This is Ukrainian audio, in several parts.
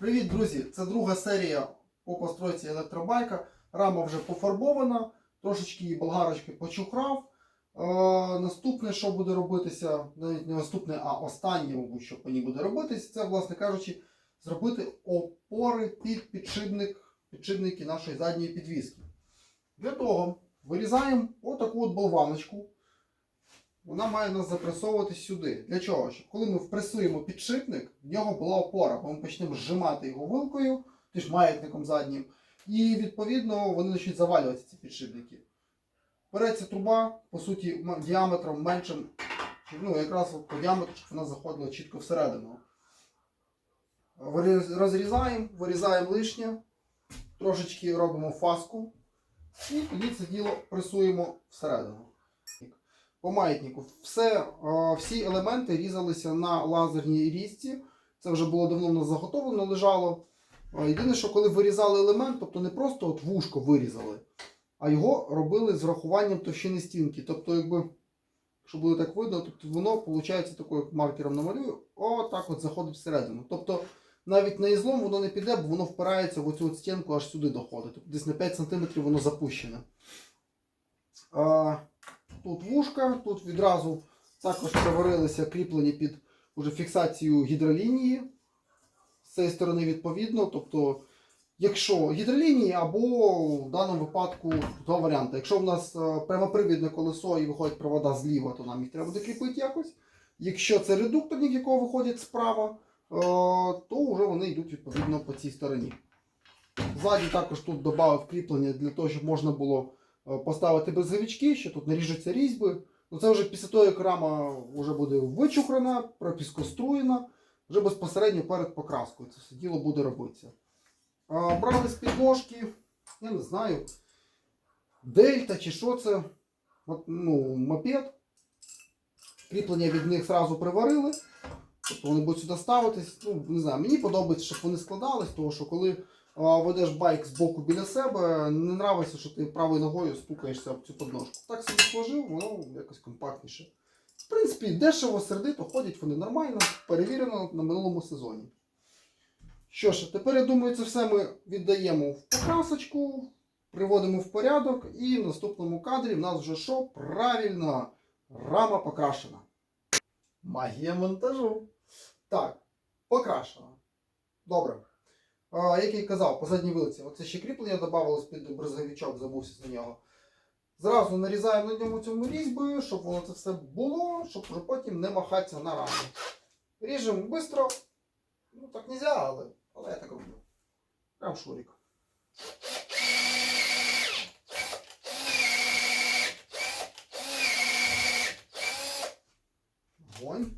Привіт, друзі! Це друга серія по постройці електробайка. Рама вже пофарбована, трошечки її болгарочки почухрав. Е, наступне, що буде робитися, навіть не наступне, а останнє, мабуть, що по ній буде робитись, це, власне кажучи, зробити опори під підшипник, підшипники нашої задньої підвіски. Для того вирізаємо отаку от болваночку. Вона має нас запресовуватись сюди. Для чого? Щоб коли ми впресуємо підшипник, в нього була опора, бо ми почнемо зжимати його вилкою, тож маятником заднім, і відповідно вони почнуть завалюватися ці підшипники. Береться труба, по суті, діаметром меншим, ну якраз по діаметру, щоб вона заходила чітко всередину. Розрізаємо, вирізаємо лишнє, трошечки робимо фаску, і тоді це діло пресуємо всередину по маятнику. Все, е, всі елементи різалися на лазерній різці. Це вже було давно в нас заготовлено, лежало. Е, Єдине, що коли вирізали елемент, тобто не просто от вушко вирізали, а його робили з врахуванням товщини стінки. Тобто, якби, якщо буде так видно, тобто воно, виходить, такою маркером намалюю, отак от заходить всередину. Тобто навіть на ізлом воно не піде, бо воно впирається в оцю от стінку аж сюди доходить. Тобто десь на 5 см воно запущене. А, тут вушка, тут відразу також приварилися кріплення під уже фіксацію гідролінії. З цієї сторони відповідно. Тобто, якщо гідролінії або в даному випадку два варіанти. Якщо в нас е, прямопривідне колесо і виходять провода зліва, то нам їх треба буде кріпити якось. Якщо це редукторник, якого виходить справа, е, то вже вони йдуть відповідно по цій стороні. Ззаді також тут додав кріплення для того, щоб можна було е, поставити брезговички, що тут наріжуться різьби. Ну це вже після того, як рама вже буде вичухрана, пропіскоструєна, вже безпосередньо перед покраскою. Це все діло буде робитися. Брали з підножки, я не знаю, дельта чи що це. Ну, мопед. Кріплення від них зразу приварили. Тобто вони будуть сюди ставитись. Ну, не знаю, мені подобається, щоб вони складались, тому що коли ведеш байк з боку біля себе, не нравиться, що ти правою ногою стукаєшся об цю подножку. Так собі сложив, воно якось компактніше. В принципі, дешево, сердито, ходять вони нормально, перевірено на минулому сезоні. Що ж, тепер я думаю, це все ми віддаємо в покрасочку, приводимо в порядок, і в наступному кадрі в нас вже що? Правильно, рама покрашена. Магія монтажу. Так, покрашена. Добре. Як я і казав, по задній вилиці. Оце ще кріплення додавалось під брезговичок, забувся за нього. Зразу нарізаємо на ньому цьому різьбою, щоб воно це все було, щоб вже потім не махатися на рамі. Ріжемо швидко. Ну так не можна, але, але я так роблю. Прям шурик. Огонь.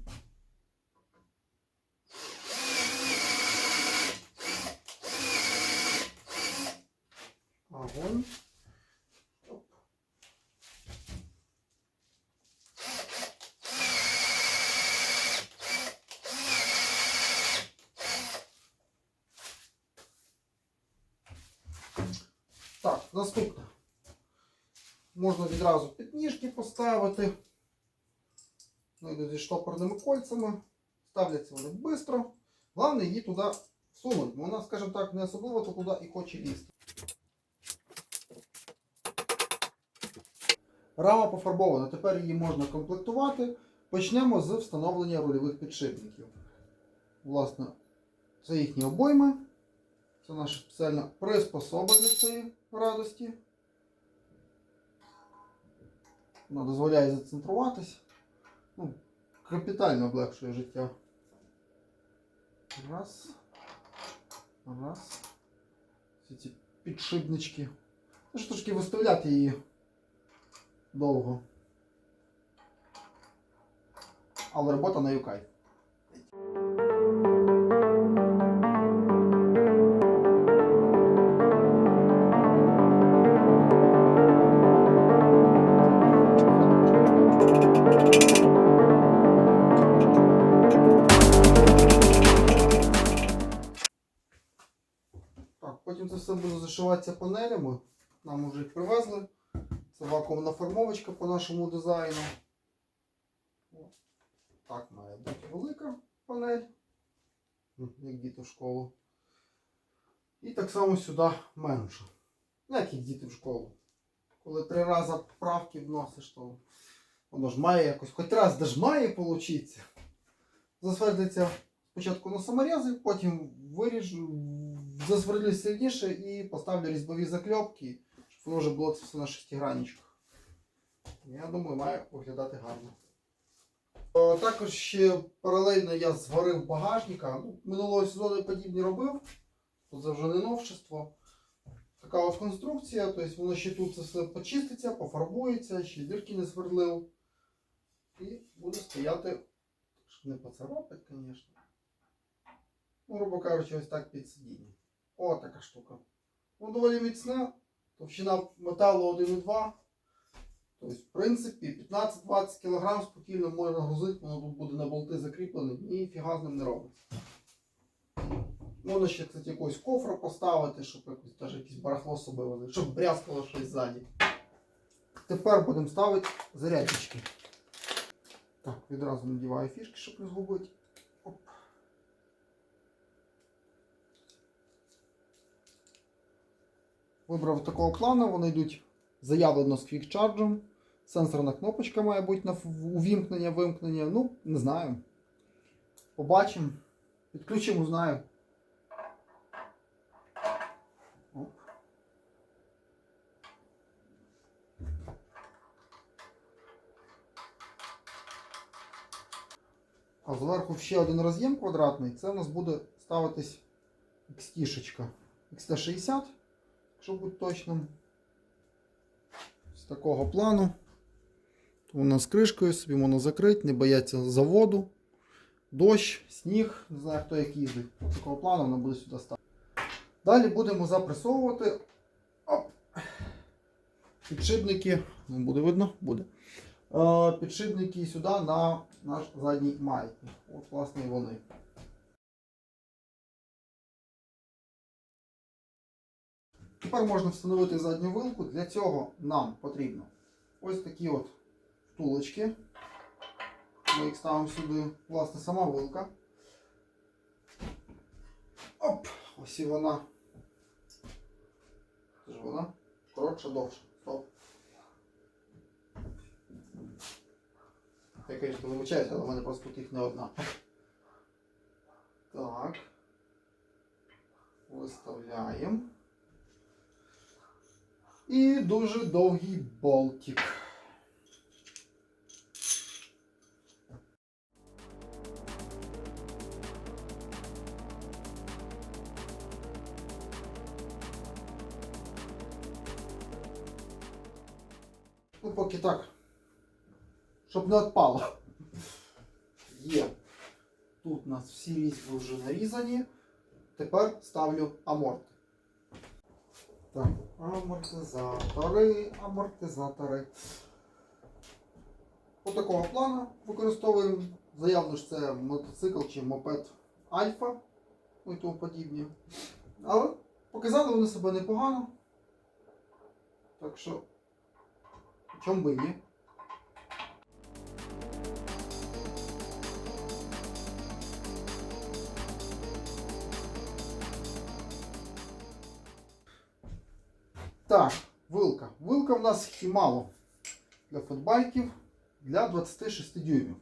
Огонь. Оп. Так, наступне. Можна відразу підніжки поставити. Ну, йдуть зі штопорними кольцями. Ставляться вони швидко. Головне її туди всунути. бо Вона, скажімо так, не особливо то туди і хоче лізти. Рама пофарбована, тепер її можна комплектувати. Почнемо з встановлення рульових підшипників. Власне, це їхні обойми. Це наша спеціальна приспособа для цієї радості. Вона дозволяє зацентруватись. Ну, капітально облегшує життя. Раз. Раз. Всі ці підшипнички. Треба трошки виставляти її довго. Але робота на юкай. Потім це все буде зашиватися панелями. Нам вже їх привезли. Вакуумна формовочка по нашому дизайну. Так має бути велика панель. Як діти в школу. І так само сюди менше. Ну, як і діти в школу. Коли три рази правки вносиш, то воно ж має якось, хоч раз де ж має получитися. Засвердиться спочатку на саморези, потім виріжу, засвердлю сильніше і поставлю різьбові закльопки, воно вже було це все на шестигранничках. Я думаю, має виглядати гарно. О, також ще паралельно я зварив багажника. Ну, минулого сезону подібні робив. Тут це вже не новшество. Така от конструкція, тобто воно ще тут це все почиститься, пофарбується, ще дірки не свердлив. І буде стояти, щоб не поцарапати, звісно. Ну, грубо кажучи, ось так під сидіння. О, така штука. Воно доволі міцне, товщина металу 1,2. Тобто, в принципі, 15-20 кг спокійно можна грузити, воно буде на болти закріплене, ніфіга з ним не робиться. Можна ще, кстати, якогось кофра поставити, щоб якось теж якесь барахло з собою щоб брязкало щось ззаді. Тепер будемо ставити заряднички. Так, відразу надіваю фішки, щоб не згубити. Оп. Вибрав такого плану, вони йдуть заявлено з квікчарджем. Сенсорна кнопочка має бути на увімкнення, вимкнення. Ну, не знаю. Побачимо. Підключимо, знаю. А зверху ще один роз'єм квадратний. Це у нас буде ставитись XT-шечка. XT60, якщо бути точним. З такого плану. Вона з кришкою, собі можна закрити, не бояться заводу, дощ, сніг, не знаю хто як їздить. З такого плану вона буде сюди ставити. Далі будемо запресовувати Оп. підшипники. Ну, буде видно? Буде. Е, підшипники сюди на наш задній маятник. От, власне, і вони. Тепер можна встановити задню вилку. Для цього нам потрібно ось такі от втулочки. Ми їх ставимо сюди. Власне, сама вилка. Оп! Ось і вона. Це ж вона коротша, довша. Стоп. Я, звісно, вибачаюся, але в мене просто їх не одна. Так. Виставляємо. І дуже довгий болтик. Ну, поки так. Щоб не відпало. Є. Тут у нас всі різьби вже нарізані. Тепер ставлю аморти. Так, Амортизатори, амортизатори. Ось такого плану використовуємо. Заявно ж це мотоцикл чи мопед Альфа, ну і тому подібне. Але показали вони себе непогано. Так що, чому би ні. Так, вилка. Вилка в нас хімало для футбайків для 26 дюймів.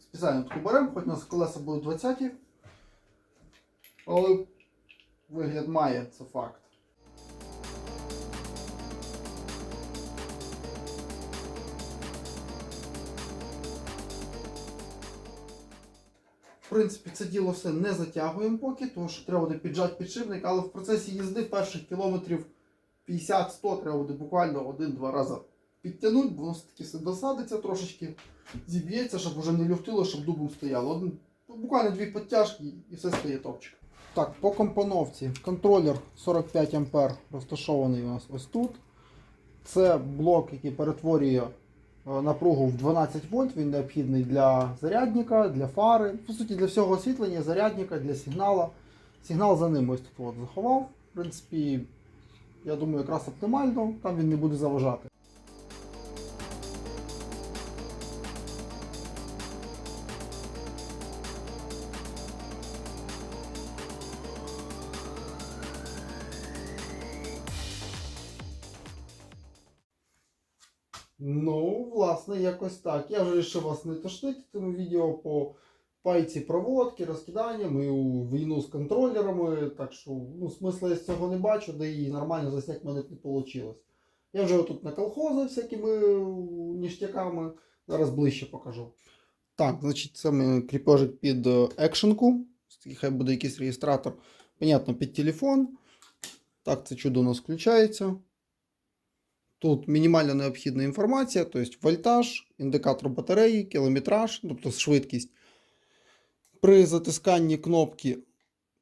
Спеціально таку беремо, хоч у нас колеса будуть 20. Але вигляд має це факт. Принципі, це діло все не затягуємо поки, тому що треба буде піджати підшипник, але в процесі їзди перших кілометрів 50-100 треба буде буквально один-два рази підтягнути, бо воно все-таки все досадиться трошечки, зіб'ється, щоб вже не люфтило, щоб дубом стояло. Один, ну, буквально дві підтяжки і все стає топчик. Так, по компоновці. Контролер 45 А розташований у нас ось тут. Це блок, який перетворює напругу в 12 вольт. Він необхідний для зарядника, для фари, по суті, для всього освітлення, зарядника, для сигнала. Сигнал за ним ось тут от заховав. В принципі, я думаю, якраз оптимально, там він не буде заважати. Ну, власне, якось так. Я вже вирішив вас не тошнити тому відео по пайці проводки, розкидання. Ми у війну з контролерами, так що ну, смисла я з цього не бачу, да і нормально засняти в мене не вийшло. Я вже тут на колхози всякими ніштяками. Зараз ближче покажу. Так, значить, це кріпежик під е, екшенку. Хай буде якийсь реєстратор. Понятно, під телефон. Так, це чудо у нас включається. Тут мінімально необхідна інформація, тобто вольтаж, індикатор батареї, кілометраж, тобто швидкість. При затисканні кнопки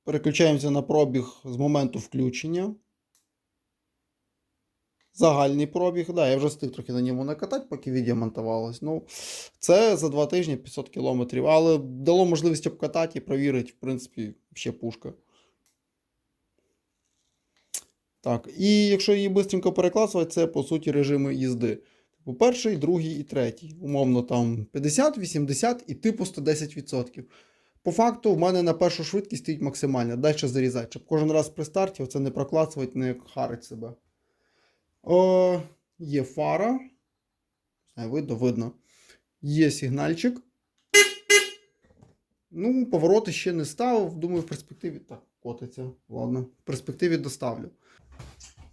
переключаємося на пробіг з моменту включення. Загальний пробіг. Да, я вже встиг трохи на ньому накатати, поки відео монтувалось. Ну, це за два тижні 500 км, але дало можливість обкатати і провірити, в принципі, ще пушка. Так, і якщо її швидко перекласувати, це по суті режими їзди. Типу перший, другий і третій. Умовно там 50, 80 і типу 110%. По факту, в мене на першу швидкість стоїть максимальна. Далі зарізати, щоб кожен раз при старті оце не проклацувати, не харить себе. О, є фара. Не видно, видно. Є сигнальчик. Ну, повороти ще не ставив. Думаю, в перспективі. Так, котиться. Ладно, в перспективі доставлю.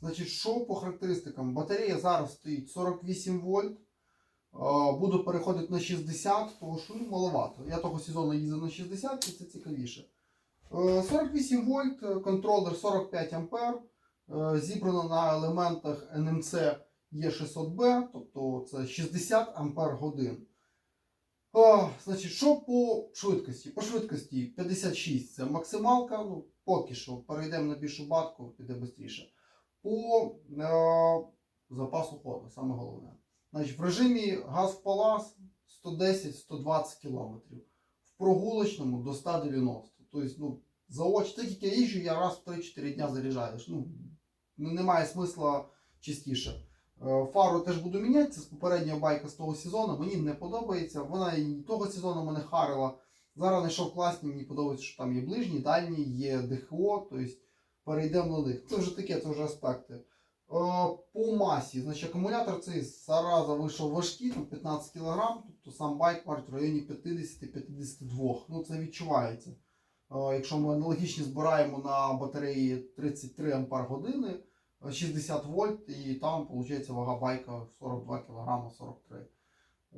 Значить, що по характеристикам? Батарея зараз стоїть 48 вольт. Е, Буду переходити на 60, тому що ну, маловато. Я того сезону їздив на 60 і це цікавіше. Е, 48 вольт, е, контролер 45 ампер. Е, Зібрано на елементах NMC E600B, тобто це 60 ампер годин. Значить, що по швидкості? По швидкості 56 це максималка. Ну, поки що перейдемо на більшу батку, піде швидше. По е, запасу ходу, саме головне. Значить, в режимі газ палас 110-120 км. В прогулочному до 190. Тобто, ну, за очі, так як я їжджу, я раз в 3-4 дня заряджаєш. Ну, немає смисла частіше. Е, Фару теж буду міняти, це з попереднього байка з того сезону. Мені не подобається. Вона і того сезону мене харила. Зараз знайшов класні, мені подобається, що там є ближні, дальні, є ДХО, тобто перейдемо на них. Це вже таке, це вже аспекти. Е, По масі, значить, акумулятор цей зараза вийшов важкий, там 15 кг, тобто сам байк варить в районі 50-52. Ну це відчувається. Е, Якщо ми аналогічні збираємо на батареї 33 Ампер години, 60 вольт, і там виходить вага байка 42 кг 43.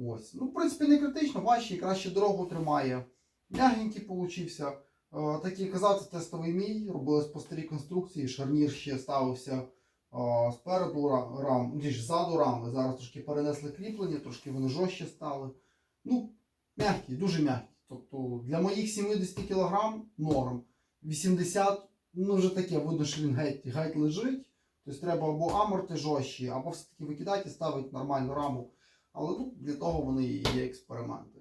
Ось. Ну, в принципі, не критично, важчий, краще дорогу тримає. Мягенький получився. Е, Такий казати тестовий мій, робилось по старій конструкції, шарнір ще ставився е, спереду рам, ні, ззаду рами. Зараз трошки перенесли кріплення, трошки вони жорстче стали. Ну, м'які, дуже м'які. Тобто для моїх 70 кг норм. 80, ну вже таке, видно, що він геть, геть лежить. Тобто треба або аморти жорстчі, або все-таки викидати і ставити нормальну раму. Але ну, для того вони і є експерименти.